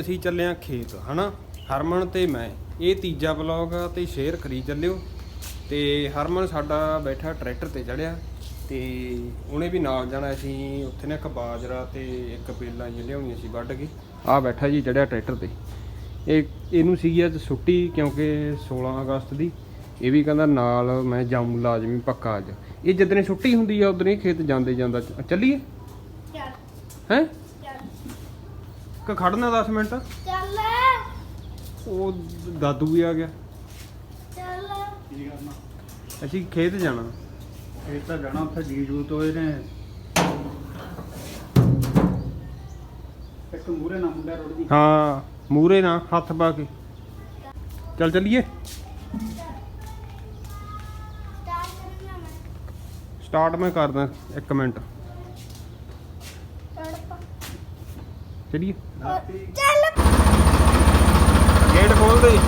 ਅਸੀਂ ਚੱਲੇ ਆ ਖੇਤ ਹਨਾ? ਹਰਮਨ ਤੇ ਮੈਂ। ਇਹ ਤੀਜਾ ਵਲੌਗ ਆ ਤੇ ਸ਼ੇਅਰ ਕਰੀ ਚੱਲਿਓ। ਤੇ ਹਰਮਨ ਸਾਡਾ ਬੈਠਾ ਟਰੈਕਟਰ ਤੇ ਚੜਿਆ ਤੇ ਉਹਨੇ ਵੀ ਨਾਲ ਜਾਣਾ। ਅਸੀਂ ਉੱਥੇ ਨੇ ਇੱਕ ਬਾਜਰਾ ਤੇ ਇੱਕ ਬੇਲਾਂ ਜਿਹੀਆਂ ਲਿਆਉਣੀਆਂ ਸੀ ਵੱਢ ਕੇ। ਆ ਬੈਠਾ ਜੀ ਚੜਿਆ ਟਰੈਕਟਰ ਤੇ। ਇਹ ਇਹਨੂੰ ਸੀਗੀ ਅੱਜ ਛੁੱਟੀ ਕਿਉਂਕਿ 16 ਅਗਸਤ ਦੀ। ਇਹ ਵੀ ਕਹਿੰਦਾ ਨਾਲ ਮੈਂ ਜਾਊਂ ਲਾਜ਼ਮੀ ਪੱਕਾ ਅੱਜ। ਇਹ ਜਿੱਦਣੇ ਛੁੱਟੀ ਹੁੰਦੀ ਆ ਉਦੋਂ ਖੇਤ ਜਾਂਦੇ ਜਾਂਦਾ ਚੱਲੀਏ? ਚੱਲ। ਹੈ? ਕਿ ਖੜਨਾ 10 ਮਿੰਟ। ਚੱਲ। ਉਹ ਦਾਦੂ ਵੀ ਆ ਗਿਆ। ਚੱਲ। ਕੀ ਕਰਨਾ? ਅਸੀਂ ਖੇਤ ਜਾਣਾ। ਇਹ ਤਾਂ ਜਾਣਾ ਉੱਥੇ ਜੀਜੂ ਤੋਂ ਇਹਨੇ ਇੱਕ ਮੂਰੇ ਨਾ ਮੁੰਡਾ ਰੁੜ ਗਈ ਹਾਂ ਮੂਰੇ ਨਾ ਹੱਥ ਪਾ ਕੇ। ਚੱਲ ਚੱਲੀਏ। ਚੱਲ। ਕਰਨਾ ਮੈਂ। ਸਟਾਰਟ ਮੈਂ ਕਰਦਾ 1 ਮਿੰਟ ਚੱਲ ਪਾ ਚੱਲੀਏ। ਚੱਲ। ਗੇਟ ਖੋਲ ਦੇ।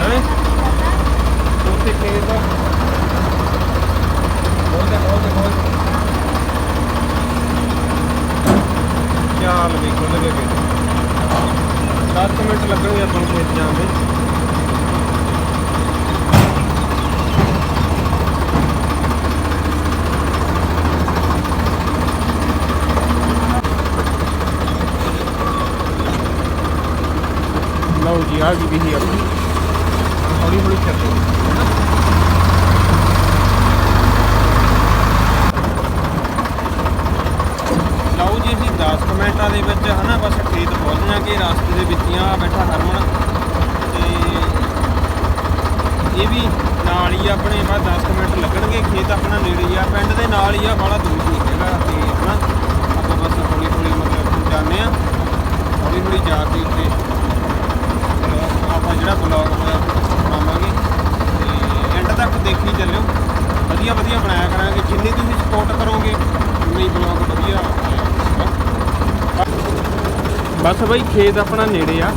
ਹੈ? ਉੱਥੇ ਖੇਤ ਆ। ਖੋਲ ਦੇ ਖੋਲ ਦੇ ਖੋਲ ਦੇ। ਚੱਲ ਵੀ ਖੁੱਲ ਗਏ ਗੇਟ। 10 ਮਿੰਟ ਲੱਗਣਗੇ ਆਪਾਂ ਨੂੰ ਖੇਤ ਜਾਣ ਦੇ। ਲਓ ਜੀ ਆ ਆਪਣੀ ਹੌਲੀ ਹੌਲੀ ਚੱਲੋ। ਲਓ ਜੀ, ਅਸੀਂ 10 ਮਿੰਟਾਂ ਦੇ ਵਿੱਚ ਹਨਾ, ਬਸ ਖੇਤ ਪਹੁੰਚ ਜਾਾਂਗੇ ਰਸਤੇ ਦੇ ਵਿੱਚ ਹੀ ਆ ਬੈਠਾ ਹਰਮਨ। ਤੇ ਇਹ ਵੀ ਨਾਲ ਹੀ ਆਪਣੇ, ਬਸ 10 ਮਿੰਟ ਲੱਗਣਗੇ। ਖੇਤ ਆਪਣਾ ਨੇੜੇ ਹੀ ਆ, ਪਿੰਡ ਦੇ ਨਾਲ ਹੀ ਆ ਬੜਾ ਦੂਰ ਨਹੀਂ ਹੈਗਾ ਤੇ ਹਨਾ। ਆਪਾਂ ਬਸ ਹੌਲੀ ਹੌਲੀ ਮਤਲਬ ਜਾਂਦੇ ਆ ਹੌਲੀ ਹੌਲੀ ਜਾ ਕੇ ਉੱਤੇ ਆਪਾਂ ਜਿਹੜਾ ਬਲੌਗ ਬਣਾਵਾਂਗੇ, ਤੇ ਐਂਡ ਤੱਕ ਦੇਖੀ ਚੱਲਿਓ। ਵਧੀਆ ਵਧੀਆ ਬਣਾਇਆ ਕਰਾਂਗੇ। ਜਿੰਨੀ ਤੁਸੀਂ ਸਪੋਰਟ ਕਰੋਗੇ, ਉਨੀ ਹੀ ਬਲੌਗ ਵਧੀਆ ਬਸ ਬਾਈ, ਖੇਤ ਆਪਣਾ ਨੇੜੇ ਆ।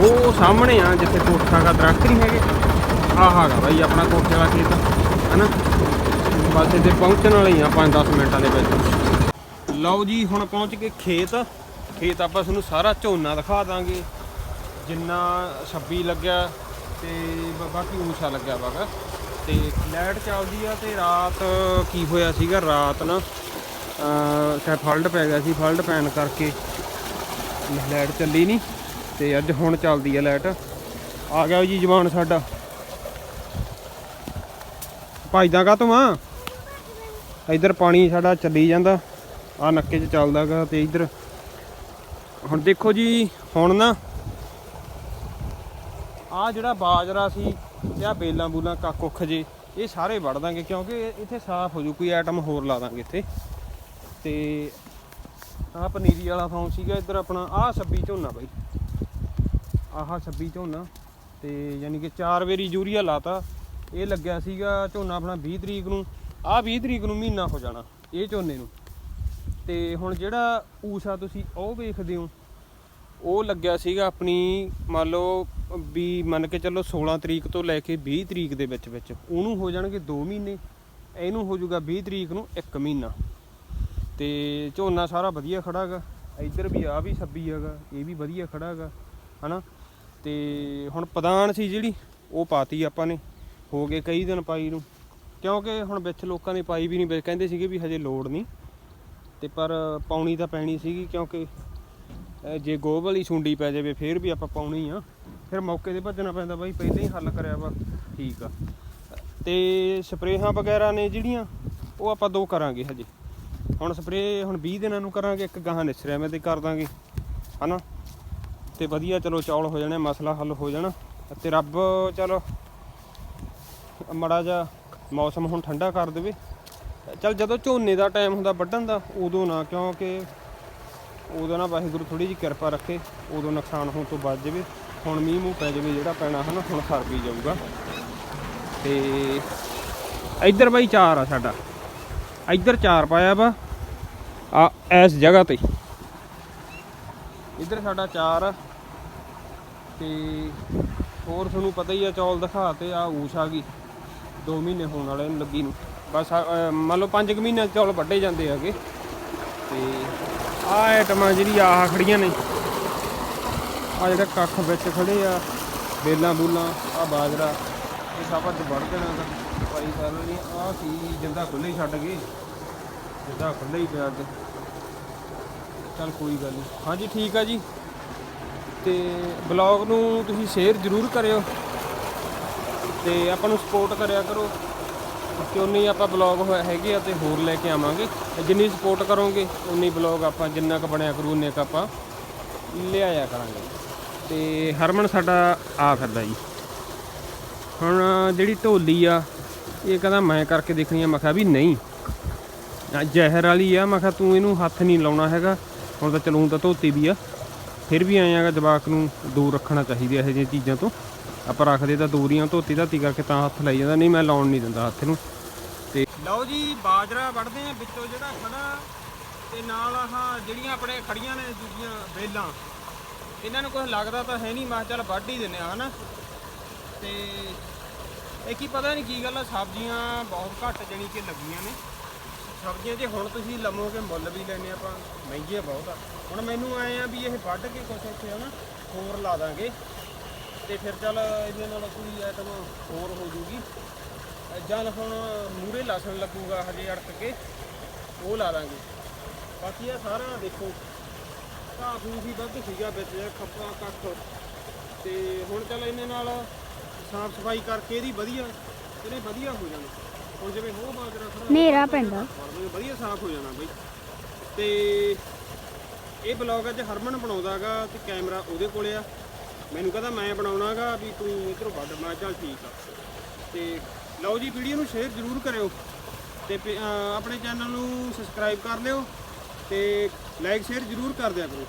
ਉਹ ਸਾਹਮਣੇ ਆ, ਜਿੱਥੇ ਕੋਠਾ ਦਾ ਦਰਖਤ ਨਹੀਂ ਹੈਗੇ। ਆਹ ਬਾਈ ਆਪਣਾ ਕੋਠੇ ਵਾਲਾ ਖੇਤ, ਹਨਾ? ਬਸ ਇੱਥੇ ਪਹੁੰਚਣ ਵਾਲੇ ਹੀ ਆ 5-10 ਮਿੰਟਾਂ ਦੇ ਵਿੱਚ। ਲਓ ਜੀ, ਹੁਣ ਪਹੁੰਚ ਗਏ ਖੇਤ। ਖੇਤ ਆਪਾਂ ਤੁਹਾਨੂੰ ਸਾਰਾ ਝੋਨਾ ਦਿਖਾ ਦਾਂਗੇ। ਜਿੰਨਾ 26 ਲੱਗਿਆ ਤੇ ਬ- ਬਾਕੀ ਊਸ਼ਾ ਲੱਗਿਆ ਵਾਗਾ ਤੇ ਲਾਈਟ ਚੱਲਦੀ ਆ ਤੇ ਰਾਤ ਕੀ ਹੋਇਆ ਸੀਗਾ? ਰਾਤ ਨਾ, ਅਹ, ਸ਼ਾਇਦ ਫਲਟ ਪੈ ਗਿਆ ਸੀ ਫਲਡ ਪੈਣ ਕਰਕੇ ਲਾਈਟ ਚੱਲੀ ਨਹੀਂ ਤੇ ਅੱਜ ਹੁਣ ਚੱਲਦੀ ਆ ਲਾਈਟ। ਆ ਗਿਆ ਜੀ ਜਵਾਨ ਸਾਡਾ। ਭਜਦਾ ਕਾ ਤੂੰ ਆ? ਇਧਰ ਪਾਣੀ ਸਾਡਾ ਚੱਲੀ ਜਾਂਦਾ। ਆ ਨੱਕੇ 'ਚ ਚੱਲਦਾਗਾ ਤੇ ਇਧਰ। ਹੁਣ ਦੇਖੋ ਜੀ, ਹੁਣ ਨਾ ਆ ਜਿਹੜਾ ਬਾਜਰਾ ਸੀ ਤੇ ਆ ਬੇਲਾਂ ਬੂਲਾਂ ਕਾਕੁੱਖ ਜੇ, ਇਹ ਸਾਰੇ ਵੜ ਦਾਂਗੇ ਕਿਉਂਕਿ ਇੱਥੇ ਸਾਫ਼ ਹੋ ਜੂ, ਕੋਈ ਆਈਟਮ ਹੋਰ ਲਾ ਦਾਂਗੇ ਇੱਥੇ। ਤੇ ਆ ਪਨੀਰੀ ਵਾਲਾ ਥਾਂ ਸੀਗਾ ਇੱਧਰ ਆਪਣਾ ਆ 26 ਝੋਨਾ ਬਾਈ। ਆਹ 26 ਝੋਨਾ ਤੇ ਯਾਨੀ ਕਿ ਚਾਰ ਵਾਰੀ ਯੂਰੀਆ ਲਾਤਾ। ਇਹ ਲੱਗਿਆ ਸੀਗਾ ਝੋਨਾ ਆਪਣਾ 20 ਤਰੀਕ ਨੂੰ ਆ 20 ਤਰੀਕ ਨੂੰ ਮਹੀਨਾ ਹੋ ਜਾਣਾ, ਇਹ ਝੋਨੇ ਨੂੰ। ਤੇ ਹੁਣ ਜਿਹੜਾ ਊਸ਼ਾ ਤੁਸੀਂ ਉਹ ਵੇਖਦੇ ਹੋ ਉਹ ਲੱਗਿਆ ਸੀਗਾ ਆਪਣੀ ਮੰਨ ਲਓ ਵੀ ਮੰਨ ਕੇ ਚੱਲੋ 16 ਤਰੀਕ ਤੋਂ ਲੈ ਕੇ 20 ਤਰੀਕ ਦੇ ਵਿੱਚ ਵਿੱਚ। ਉਹਨੂੰ ਹੋ ਜਾਣਗੇ 2 ਮਹੀਨੇ। ਇਹਨੂੰ ਹੋ ਜਾਊਗਾ 20 ਤਰੀਕ ਨੂੰ 1 ਮਹੀਨਾ। ਤੇ ਝੋਨਾ ਸਾਰਾ ਵਧੀਆ ਖੜਾਗਾ। ਇੱਧਰ ਵੀ ਆ ਵੀ 26 ਹੈਗਾ, ਇਹ ਵੀ ਵਧੀਆ ਖੜਾਗਾ, ਹਨਾ? ਤੇ ਹੁਣ ਪਦਾਨ ਸੀ ਜਿਹੜੀ, ਉਹ ਪਾਤੀ ਆਪਾਂ ਨੇ, ਹੋ ਗਏ ਕਈ ਦਿਨ ਪਾਈ ਨੂੰ। ਕਿਉਂਕਿ ਹੁਣ ਵਿੱਚ ਲੋਕਾਂ ਨੇ ਪਾਈ ਵੀ ਨਹੀਂ ਕਹਿੰਦੇ ਸੀਗੇ ਵੀ ਹਜੇ ਲੋੜ ਨਹੀਂ। ਤੇ ਪਰ ਪਾਉਣੀ ਤਾਂ ਪੈਣੀ ਸੀਗੀ ਕਿਉਂਕਿ ਜੇ ਗੋਬ ਵਾਲੀ ਸੁੰਡੀ ਪੈ ਜਾਵੇ, ਫੇਰ ਵੀ ਆਪਾਂ ਪਾਉਣੀ ਆ। ਫਿਰ ਮੌਕੇ ਤੇ ਭੱਜਣਾ ਪੈਂਦਾ ਬਾਈ, ਪਹਿਲਾਂ ਹੀ ਹੱਲ ਕਰਿਆ ਵਾ। ਠੀਕ ਆ। ਤੇ ਸਪਰੇਹਾਂ ਵਗੈਰਾ ਨੇ ਜਿਹੜੀਆਂ, ਉਹ ਆਪਾਂ ਦੋ ਕਰਾਂਗੇ ਹਜੇ। ਹੁਣ ਸਪਰੇਅ ਹੁਣ 20 ਦਿਨਾਂ ਨੂੰ ਕਰਾਂਗੇ, ਇੱਕ ਗਾਹਾਂ ਨਿਸਰਿਆਂ ਤੇ ਕਰ ਦਾਂਗੇ। ਹਨਾ? ਤੇ ਵਧੀਆ, ਚਲੋ ਚੌਲ ਹੋ ਜਾਣੇ, ਮਸਲਾ ਹੱਲ ਹੋ ਜਾਣਾ। ਤੇ ਰੱਬ, ਚਲੋ, ਮੜਾ ਜਾ ਮੌਸਮ ਹੁਣ ਠੰਡਾ ਕਰ ਦੇਵੇ। ਚਲ ਜਦੋਂ ਝੋਨੇ ਦਾ ਟਾਈਮ ਹੁੰਦਾ ਵੱਢਣ ਦਾ, ਉਦੋਂ ਨਾ, ਕਿਉਂਕਿ ਉਦੋਂ ਨਾ ਵਾਹਿਗੁਰੂ ਥੋੜੀ ਜਿਹੀ ਕਿਰਪਾ ਰੱਖੇ ਉਦੋਂ ਨੁਕਸਾਨ ਹੋਣ ਤੋਂ ਬਚ ਜਾਵੇ। ਹੁਣ ਮੀਂਹ ਮੂੰਹ ਪੈ ਜਾਵੇ ਜਿਹੜਾ ਪੈਣਾ ਹਨਾ ਹੁਣ ਸਰ ਵੀ ਜਾਊਗਾ। ਤੇ ਇੱਧਰ ਬਾਈ ਚਾਰ ਆ ਸਾਡਾ। ਇੱਧਰ ਚਾਰ ਪਾਇਆ ਵਾ ਆ ਇਸ ਜਗ੍ਹਾ ਤੇ। ਇੱਧਰ ਸਾਡਾ ਚਾਰ ਆ। ਤੇ ਹੋਰ ਤੁਹਾਨੂੰ ਪਤਾ ਹੀ ਆ ਚੌਲ ਦਿਖਾ ਤੇ ਆ ਊਸ਼ ਆ ਗਈ। 2 ਮਹੀਨੇ ਹੋਣ ਵਾਲੇ ਨੂੰ ਲੱਗੀ ਨੂੰ। ਬਸ ਅ, ਮੰਨ ਲਓ 5 ਮਹੀਨਿਆਂ ਚੌਲ ਵੱਢੇ ਜਾਂਦੇ ਹੈਗੇ। ਤੇ ਆਹ ਆਈਟਮਾਂ ਜਿਹੜੀ ਆਹ ਖੜੀਆਂ ਨੇ। ਆ ਜਿਹੜਾ ਕੱਖ ਵਿੱਚ ਖੜੇ ਆ ਬੇਲਾਂ ਬੂਲਾਂ ਆ ਬਾਜਰਾ, ਇਹ ਸਭ ਅੱਜ ਵੱਢ ਦੇਣਾ ਤਾਂ ਪਾਈ ਕਰ ਲੈਣੀ ਆ ਕੀ ਜਿੰਦਾ ਖੁੱਲੇ ਹੀ ਛੱਡ ਗਏ। ਜਿੰਦਾ ਖੁੱਲੇ ਹੀ ਪਿਆ ਅੱਜ। ਚੱਲ ਕੋਈ ਗੱਲ ਨਹੀਂ ਹਾਂਜੀ, ਠੀਕ ਆ ਜੀ। ਤੇ ਬਲੌਗ ਨੂੰ ਤੁਸੀਂ ਸ਼ੇਅਰ ਜ਼ਰੂਰ ਕਰਿਓ। ਤੇ ਆਪਾਂ ਨੂੰ ਸਪੋਰਟ ਕਰਿਆ ਕਰੋ। ਕਿ ਉਨੀ ਆਪਾਂ ਬਲੌਗ ਹੈਗੇ ਆ ਤੇ ਹੋਰ ਲੈ ਕੇ ਆਵਾਂਗੇ। ਜਿੰਨੀ ਸਪੋਰਟ ਕਰੋਗੇ, ਉਨੀ ਬਲੌਗ ਆਪਾਂ ਜਿੰਨਾ ਕ ਬਣਿਆ ਕਰੂ, ਉਨੇ ਕ ਆਪਾਂ ਲਿਆਇਆ ਕਰਾਂਗੇ। ਤੇ ਹਰਮਨ ਸਾਡਾ ਆ ਫਿਰਦਾ ਜੀ। ਹੁਣ ਜਿਹੜੀ ਢੋਲੀ ਆ, ਇਹ ਕਹਿੰਦਾ ਮੈਂ ਕਰਕੇ ਦੇਖਣੀ ਆ, ਮੈਂ ਕਿਹਾ ਵੀ ਨਹੀਂ। ਜ਼ਹਿਰ ਵਾਲੀ ਆ, ਮੈਂ ਕਿਹਾ ਤੂੰ ਇਹਨੂੰ ਹੱਥ ਨਹੀਂ ਲਾਉਣਾ ਹੈਗਾ। ਹੁਣ ਤਾਂ ਚਲੂੰ ਤਾਂ ਧੋਤੀ ਵੀ ਆ। ਫਿਰ ਵੀ ਆਏਗਾ ਜਵਾਕ ਨੂੰ ਦੂਰ ਰੱਖਣਾ ਚਾਹੀਦਾ ਇਹੋ ਜਿਹੀਆਂ ਚੀਜ਼ਾਂ ਤੋਂ। ਆਪਾਂ ਰੱਖਦੇ ਤਾਂ ਦੂਰੀਆਂ ਧੋਤੀ ਧਾਤੀ ਕਰਕੇ ਤਾਂ ਹੱਥ ਲਾਈ ਜਾਂਦਾ, ਨਹੀਂ ਮੈਂ ਲਾਉਣ ਨਹੀਂ ਦਿੰਦਾ ਹੱਥ ਨੂੰ। ਤੇ ਲਓ ਜੀ, ਬਾਜਰਾ ਵੜਦੇ ਆ ਵਿੱਚੋਂ ਜਿਹੜਾ ਖੜਾ, ਤੇ ਨਾਲ ਆਹ ਜਿਹੜੀਆਂ ਆਪਣੇ ਖੜੀਆਂ ਨੇ ਦੂਜੀਆਂ ਬੇਲਾਂ ਇਹਨਾਂ ਨੂੰ ਕੁਝ ਲੱਗਦਾ ਤਾਂ ਹੈ ਨਹੀਂ, ਮੈਂ ਕਿਹਾ ਚੱਲ ਵੱਢ ਹੀ ਦਿੰਨੇ ਆ ਹਨਾ। ਤੇ ਇਹ ਕੀ ਪਤਾ ਨਹੀਂ ਕੀ ਗੱਲ ਆ, ਸਬਜ਼ੀਆਂ ਬਹੁਤ ਘੱਟ ਜਣੀ ਕਿ ਲੱਗੀਆਂ ਨੇ। ਸਬਜ਼ੀਆਂ ਜੇ ਹੁਣ ਤੁਸੀਂ ਲਵੋਗੇ, ਮੁੱਲ ਵੀ ਲੈਣੇ ਆਪਾਂ, ਮਹਿੰਗੀਆਂ ਬਹੁਤ ਆ। ਹੁਣ ਮੈਨੂੰ ਆਏ ਆ ਵੀ ਇਹ ਵੱਢ ਕੇ ਕੁਛ ਇੱਥੇ, ਹਨਾ, ਹੋਰ ਲਾ ਦਾਂਗੇ। ਤੇ ਫਿਰ ਚੱਲ ਇਹਦੇ ਨਾਲ ਕੋਈ ਆਈਟਮ ਹੋਰ ਹੋ ਜੂਗੀ। ਅ, ਜਾਂ ਹੁਣ ਮੂਰੇ ਲਸਣ ਲੱਗੂਗਾ ਹਜੇ ਅੜਕ ਕੇ ਉਹ ਲਾ ਦਾਂਗੇ। ਬਾਕੀ ਇਹ ਸਾਰਾ ਦੇਖੋ ਘਾਹ ਫੂਸ ਹੀ ਵੱਧ ਸੀਗਾ ਵਿੱਚ ਖੱਪਾ ਕੱਖ। ਤੇ ਹੁਣ ਚੱਲ ਇਹਨੇ ਨਾਲ ਸਾਫ਼ ਸਫ਼ਾਈ ਕਰਕੇ ਇਹਦੀ ਵਧੀਆ ਇਹਨੇ ਵਧੀਆ ਹੋ ਜਾਣਾ। ਹੁਣ ਜਿਵੇਂ ਹੋ ਬਾਜਰਾ ਖੜਾ ਹਨੇਰਾ ਪੈਂਦਾ ਵਧੀਆ ਸਾਫ਼ ਹੋ ਜਾਣਾ ਬਈ। ਤੇ ਇਹ ਬਲੌਗ ਅੱਜ ਹਰਮਨ ਬਣਾਉਂਦਾਗਾ ਤੇ ਕੈਮਰਾ ਉਹਦੇ ਕੋਲੇ ਆ। ਮੈਨੂੰ ਕਹਿੰਦਾ ਮੈਂ ਬਣਾਉਣਾਗਾ ਵੀ ਤੂੰ ਇਧਰੋਂ ਵੱਢ। ਮੈਂ ਚੱਲ ਠੀਕ ਆ। ਤੇ ਲਓ ਜੀ, ਵੀਡੀਓ ਨੂੰ ਸ਼ੇਅਰ ਜ਼ਰੂਰ ਕਰਿਓ। ਤੇ ਪ- ਆਪਣੇ ਚੈਨਲ ਨੂੰ ਸਬਸਕ੍ਰਾਈਬ ਕਰ ਲਿਓ ਤੇ ਲਾਈਕ ਸ਼ੇਅਰ ਜ਼ਰੂਰ ਕਰ ਦਿਆ ਕਰੋ।